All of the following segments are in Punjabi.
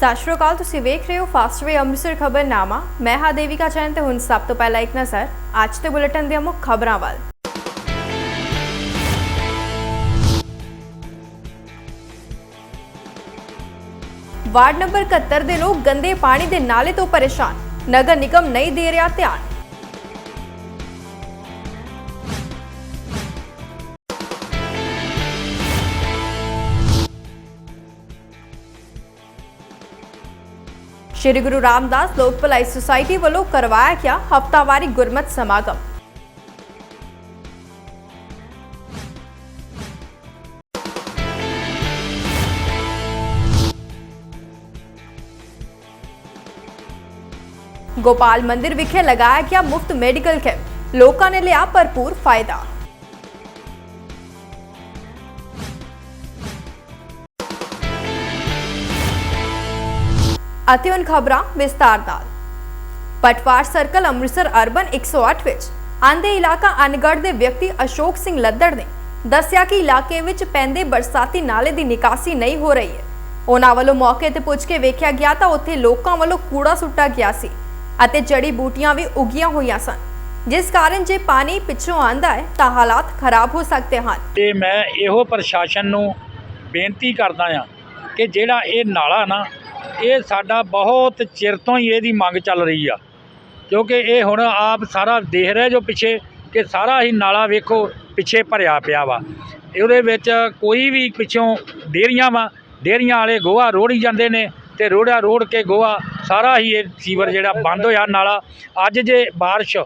ਸਤਿ ਸ਼੍ਰੀ ਅਕਾਲ, ਤੁਸੀਂ ਵੇਖ ਰਹੇ ਹੋ ਫਾਸਟਵੇ ਅੰਮ੍ਰਿਤਸਰ ਖਬਰਨਾਮਾ ਮੈਂ ਹਾਂ ਦੇਵਿਕਾ ਚੈਨ ਤੇ ਹੁਣ ਸਭ ਤੋਂ ਪਹਿਲਾਂ ਇੱਕ ਨਜ਼ਰ ਅੱਜ ਦੇ ਬੁਲੇਟਿਨ ਦੀਆਂ ਮੁੱਖ ਖਬਰਾਂ ਵੱਲ। ਵਾਰਡ ਨੰਬਰ 71 ਦੇ ਲੋਕ ਗੰਦੇ ਪਾਣੀ ਦੇ ਨਾਲੇ ਤੋਂ ਪਰੇਸ਼ਾਨ। ਨਗਰ ਨਿਗਮ ਨਹੀਂ ਦੇ ਰਿਹਾ ਧਿਆਨ। ਸ਼੍ਰੀ ਗੁਰੂ ਰਾਮਦਾਸ ਲੋਕ ਭਲਾਈ ਸੁਸਾਇਟੀ ਵੱਲੋਂ ਕਰਵਾਇਆ ਗਿਆ ਹਫਤਾਵਾਰੀ ਗੁਰਮਤ ਸਮਾਗਮ। ਗੋਪਾਲ ਮੰਦਿਰ ਵਿਖੇ ਲਗਾਇਆ ਗਿਆ ਮੁਫਤ ਮੈਡੀਕਲ ਕੈਂਪ। ਲੋਕਾਂ ਨੇ ਲਿਆ ਭਰਪੂਰ ਫਾਇਦਾ। ਅਤੇ ਹੁਣ ਖਬਰਾਂ ਵਿਸਤਾਰ ਨਾਲ। ਪਟਵਾਰ ਸਰਕਲ ਅੰਮ੍ਰਿਤਸਰ ਅਰਬਨ 108 ਵਿੱਚ ਆਂਦੇ ਇਲਾਕਾ ਅਨਗੜ੍ਹ ਦੇ ਵਿਅਕਤੀ ਅਸ਼ੋਕ ਸਿੰਘ ਲੱਦੜ ਨੇ ਦੱਸਿਆ ਕਿ ਇਲਾਕੇ ਵਿੱਚ ਪੈਂਦੇ ਬਰਸਾਤੀ ਨਾਲੇ ਦੀ ਨਿਕਾਸੀ ਨਹੀਂ ਹੋ ਰਹੀ ਹੈ। ਉਹਨਾਂ ਵੱਲੋਂ ਮੌਕੇ ਤੇ ਪੁੱਜ ਕੇ ਵੇਖਿਆ ਗਿਆ ਤਾਂ ਉੱਥੇ ਲੋਕਾਂ ਵੱਲੋਂ ਕੂੜਾ ਸੁੱਟਾ ਗਿਆ ਸੀ ਅਤੇ ਜੜੀ ਬੂਟੀਆਂ ਵੀ ਉਗੀਆਂ ਹੋਈਆਂ ਸਨ। ਜਿਸ ਕਾਰਨ ਜੇ ਪਾਣੀ ਪਿੱਛੋਂ ਆਂਦਾ ਹੈ ਤਾਂ ਹਾਲਾਤ ਖਰਾਬ ਹੋ ਸਕਦੇ ਹਨ। ਤੇ ਮੈਂ ਇਹੋ ਪ੍ਰਸ਼ਾਸਨ ਨੂੰ ਬੇਨਤੀ ਕਰਦਾ ਆ ਕਿ ਜਿਹੜਾ ਇਹ ਨਾਲਾ ਨਾ ਇਹ ਸਾਡਾ ਬਹੁਤ ਚਿਰ ਤੋਂ ਹੀ ਇਹਦੀ ਮੰਗ ਚੱਲ ਰਹੀ ਆ। ਕਿਉਂਕਿ ਇਹ ਹੁਣ ਆਪ ਸਾਰਾ ਦੇਖ ਰਹੇ ਜੋ ਪਿੱਛੇ ਕਿ ਸਾਰਾ ਹੀ ਨਾਲਾ ਵੇਖੋ ਪਿੱਛੇ ਭਰਿਆ ਪਿਆ ਵਾ। ਉਹਦੇ ਵਿੱਚ ਕੋਈ ਵੀ ਪਿੱਛੋਂ ਡੇਰੀਆਂ ਵਾ, ਡੇਰੀਆਂ ਵਾਲੇ ਗੋਹਾ ਰੋੜੀ ਜਾਂਦੇ ਨੇ ਤੇ ਰੋੜਾ ਰੋੜ ਕੇ ਗੋਹਾ ਸਾਰਾ ਹੀ ਇਹ ਸੀਵਰ ਜਿਹੜਾ ਬੰਦ ਹੋਇਆ ਨਾਲਾ। ਅੱਜ ਜੇ ਬਾਰਿਸ਼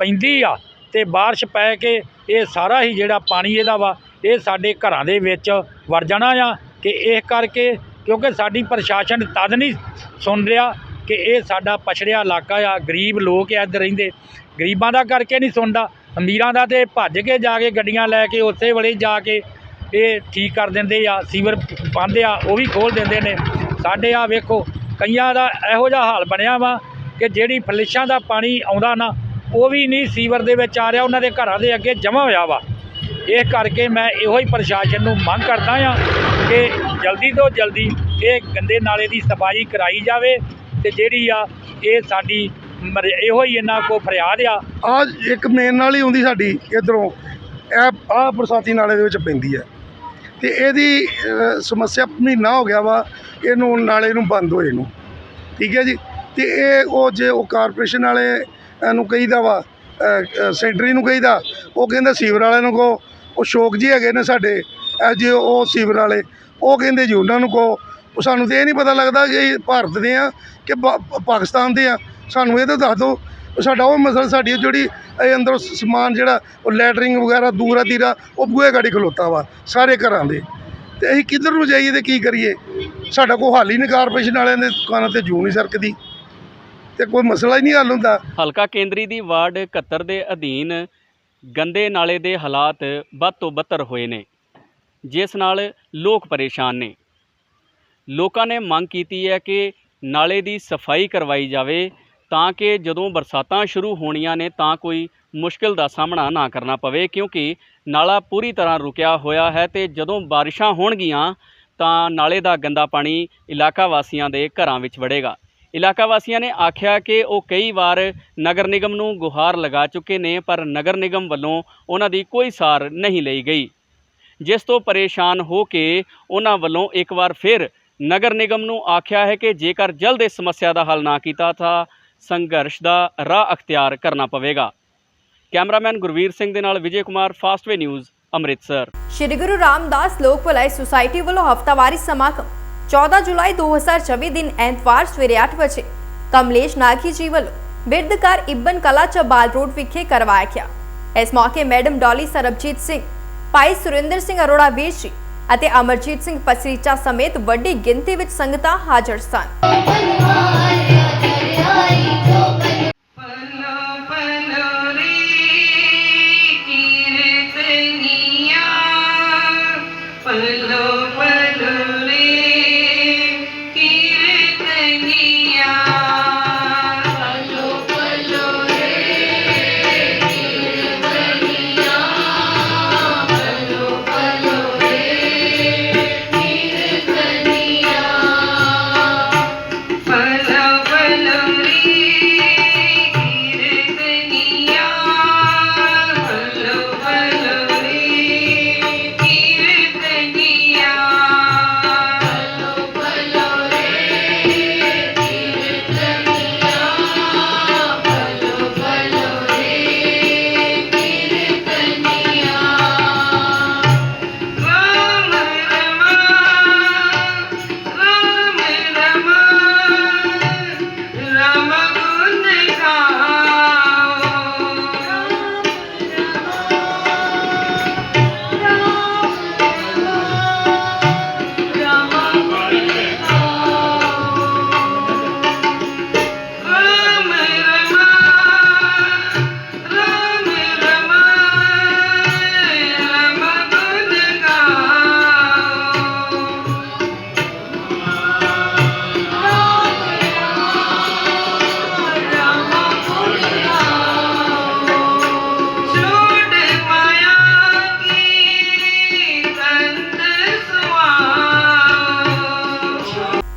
ਪੈਂਦੀ ਆ ਤੇ ਬਾਰਿਸ਼ ਪੈ ਕੇ ਇਹ ਸਾਰਾ ਹੀ ਜਿਹੜਾ ਪਾਣੀ ਇਹਦਾ ਵਾ, ਇਹ ਸਾਡੇ ਘਰਾਂ ਦੇ ਵਿੱਚ ਵੜ ਜਾਣਾ ਆ ਕਿ ਇਹ ਕਰਕੇ ਕਿਉਂਕਿ ਸਾਡੀ ਪ੍ਰਸ਼ਾਸਨ ਤਦ ਨਹੀਂ ਸੁਣ ਰਿਹਾ ਕਿ ਇਹ ਸਾਡਾ ਪਛੜਿਆ ਇਲਾਕਾ ਆ, ਗਰੀਬ ਲੋਕ ਆ ਇੱਧਰ ਰਹਿੰਦੇ। ਗਰੀਬਾਂ ਦਾ ਕਰਕੇ ਨਹੀਂ ਸੁਣਦਾ। ਅਮੀਰਾਂ ਦਾ ਤੇ ਭੱਜ ਕੇ ਜਾ ਕੇ ਗੱਡੀਆਂ ਲੈ ਕੇ ਉਸੇ ਵੇਲੇ ਜਾ ਕੇ ਇਹ ਠੀਕ ਕਰ ਦਿੰਦੇ ਆ, ਸੀਵਰ ਪਾਉਂਦੇ ਆ, ਉਹ ਵੀ ਖੋਲ ਦਿੰਦੇ ਨੇ। ਸਾਡੇ ਆ ਵੇਖੋ, ਕਈਆਂ ਦਾ ਇਹੋ ਜਿਹਾ ਹਾਲ ਬਣਿਆ ਵਾ ਕਿ ਜਿਹੜੀ ਫਲਿਸ਼ਾਂ ਦਾ ਪਾਣੀ ਆਉਂਦਾ ਨਾ, ਉਹ ਵੀ ਨਹੀਂ ਸੀਵਰ ਦੇ ਵਿੱਚ ਆ ਰਿਹਾ, ਉਹਨਾਂ ਦੇ ਘਰਾਂ ਦੇ ਅੱਗੇ ਜਮ੍ਹਾਂ ਹੋਇਆ ਵਾ। ਇਹ ਕਰਕੇ ਮੈਂ ਇਹੋ ਹੀ ਪ੍ਰਸ਼ਾਸਨ ਨੂੰ ਮੰਗ ਕਰਦਾ ਆ ਕਿ ਜਲਦੀ ਤੋਂ ਜਲਦੀ ਇਹ ਗੰਦੇ ਨਾਲੇ ਦੀ ਸਫ਼ਾਈ ਕਰਾਈ ਜਾਵੇ ਤੇ ਜਿਹੜੀ ਆ ਇਹ ਸਾਡੀ ਮਰ- ਇਹੋ ਹੀ ਇਹਨਾਂ ਕੋ ਫਰਿਆਦ ਆ। ਆ ਇੱਕ ਮੇਨ ਨਾਲ ਹੀ ਹੁੰਦੀ ਸਾਡੀ ਇਧਰੋਂ। ਇਹ ਆ ਬਰਸਾਤੀ ਨਾਲੇ ਦੇ ਵਿੱਚ ਪੈਂਦੀ ਹੈ। ਤੇ ਇਹਦੀ ਅ, ਸਮੱਸਿਆ ਮਹੀਨਾ ਹੋ ਗਿਆ ਵਾ ਇਹਨੂੰ ਨਾਲੇ ਨੂੰ ਬੰਦ ਹੋਏ ਨੂੰ। ਠੀਕ ਹੈ ਜੀ? ਤੇ ਇਹ ਉਹ ਜੇ ਉਹ ਕਾਰਪੋਰੇਸ਼ਨ ਵਾਲੇ ਨੂੰ ਕਹੀਦਾ ਵਾ ਸੈਂਟਰੀ ਨੂੰ ਕਹੀਦਾ ਉਹ ਕਹਿੰਦਾ ਸੀਵਰ ਵਾਲਿਆਂ ਨੂੰ ਕਹੋ। ਉਹ ਸ਼ੋਕ ਜੀ ਹੈਗੇ ਨੇ ਸਾਡੇ ਇਹ ਜੇ ਉਹ ਸੀਵਰ ਵਾਲੇ। ਉਹ ਕਹਿੰਦੇ ਜੀ ਉਹਨਾਂ ਨੂੰ ਕਹੋ। ਉਹ ਸਾਨੂੰ ਤੇ ਇਹ ਨਹੀਂ ਪਤਾ ਲੱਗਦਾ ਕਿ ਅਸੀਂ ਭਾਰਤ ਦੇ ਆ ਕਿ ਪਾ- ਪਾਕਿਸਤਾਨ ਦੇ ਆ ਸਾਨੂੰ ਇਹ ਤਾਂ ਦੱਸ ਦਿਓ। ਸਾਡਾ ਉਹ ਮਸਲਾ ਸਾਡੀ ਜਿਹੜੀ ਇਹ ਅੰਦਰੋਂ ਸਮਾਨ ਜਿਹੜਾ ਉਹ ਲੈਟਰਿੰਗ ਵਗੈਰਾ, ਦੂਰਾ ਤੀਰਾ, ਉਹ ਬੂਹੇ ਗਾੜੀ ਖਲੋਤਾ ਵਾ ਸਾਰੇ ਘਰਾਂ ਦੇ। ਤੇ ਅਸੀਂ ਕਿੱਧਰ ਨੂੰ ਜਾਈਏ ਤੇ ਕੀ ਕਰੀਏ? ਸਾਡਾ ਕੋਈ ਹੱਲ ਹੀ ਨਹੀਂ ਕਾਰਪੋਰੇਸ਼ਨ ਵਾਲਿਆਂ ਦੇ ਦੁਕਾਨਾਂ ਤੇ ਜੂ ਨਹੀਂ ਸਰਕਦੀ। ਤੇ ਕੋਈ ਮਸਲਾ ਹੀ ਨਹੀਂ ਹੱਲ ਹੁੰਦਾ। ਹਲਕਾ ਕੇਂਦਰੀ ਦੀ ਵਾਰਡ 71 ਦੇ ਅਧੀਨ ਗੰਦੇ ਨਾਲੇ ਦੇ ਹਾਲਾਤ ਵੱਧ ਤੋਂ ਬੱਤਰ ਹੋਏ ਨੇ। ਜਿਸ ਨਾਲ ਲੋਕ ਪਰੇਸ਼ਾਨ ਨੇ। ਲੋਕਾਂ ਨੇ ਮੰਗ ਕੀਤੀ ਹੈ ਕਿ ਨਾਲੇ ਦੀ ਸਫ਼ਾਈ ਕਰਵਾਈ ਜਾਵੇ ਤਾਂ ਕਿ ਜਦੋਂ ਬਰਸਾਤਾਂ ਸ਼ੁਰੂ ਹੋਣੀਆਂ ਨੇ ਤਾਂ ਕੋਈ ਮੁਸ਼ਕਲ ਦਾ ਸਾਹਮਣਾ ਨਾ ਕਰਨਾ ਪਵੇ, ਕਿਉਂਕਿ ਨਾਲਾ ਪੂਰੀ ਤਰ੍ਹਾਂ ਰੁਕਿਆ ਹੋਇਆ ਹੈ ਤੇ ਜਦੋਂ ਬਾਰਿਸ਼ਾਂ ਹੋਣਗੀਆਂ ਤਾਂ ਨਾਲੇ ਦਾ ਗੰਦਾ ਪਾਣੀ ਇਲਾਕਾ ਵਾਸੀਆਂ ਦੇ ਘਰਾਂ ਵਿੱਚ ਵੜੇਗਾ। ਇਲਾਕਾ ਵਾਸੀਆਂ ਨੇ ਆਖਿਆ ਕਿ ਉਹ ਕਈ ਵਾਰ ਨਗਰ ਨਿਗਮ ਨੂੰ ਗੁਹਾਰ ਲਗਾ ਚੁੱਕੇ ਨੇ, ਪਰ ਨਗਰ ਨਿਗਮ ਵੱਲੋਂ ਉਹਨਾਂ ਦੀ ਕੋਈ ਸਾਰ ਨਹੀਂ ਲਈ ਗਈ। ਜਿਸ ਤੋਂ ਪਰੇਸ਼ਾਨ ਹੋ ਕੇ ਉਹਨਾਂ ਵੱਲੋਂ ਇੱਕ ਵਾਰ ਫਿਰ ਨਗਰ ਨਿਗਮ ਨੂੰ ਆਖਿਆ ਹੈ ਕਿ ਜੇਕਰ ਜਲਦ ਇਸ ਸਮੱਸਿਆ ਦਾ ਹੱਲ ਨਾ ਕੀਤਾ ਤਾਂ ਸੰਘਰਸ਼ ਦਾ ਰਾਹ ਅਖਤਿਆਰ ਕਰਨਾ ਪਵੇਗਾ। ਕੈਮਰਾਮੈਨ ਗੁਰਵੀਰ ਸਿੰਘ ਦੇ ਨਾਲ ਵਿਜੇ ਕੁਮਾਰ ਫਾਸਟਵੇ ਨਿਊਜ਼ ਅੰਮ੍ਰਿਤਸਰ। ਸ਼੍ਰੀ ਗੁਰੂ ਰਾਮਦਾਸ ਲੋਕ ਭਲਾਈ ਸੁਸਾਇਟੀ ਵੱਲੋਂ ਹਫਤਾਵਾਰੀ ਸਮਾਗਮ 14 ਜੁਲਾਈ 2024 ਦਿਨ ਐਤਵਾਰ ਸਵੇਰੇ 8 ਵਜੇ, ਕਮਲੇਸ਼ ਨਾਗੀ ਜੀ ਵੱਲੋਂ ਬਿਰਦਕਾਰ ਇਬਨ ਕਲਾ ਚਬਾਲ ਰੋਡ ਵਿਖੇ ਕਰਵਾਇਆ ਗਿਆ। ਇਸ ਮੌਕੇ ਮੈਡਮ ਡੋਲੀ ਸਰਬਜੀਤ ਸਿੰਘ ਭਾਈ ਸੁਰਿੰਦਰ ਸਿੰਘ ਅਰੋੜਾ ਵੀਰ ਜੀ ਅਤੇ ਅਮਰਜੀਤ ਸਿੰਘ ਪਸਰੀਚਾ ਸਮੇਤ ਵੱਡੀ ਗਿਣਤੀ ਵਿੱਚ ਸੰਗਤਾਂ ਹਾਜ਼ਰ ਸਨ।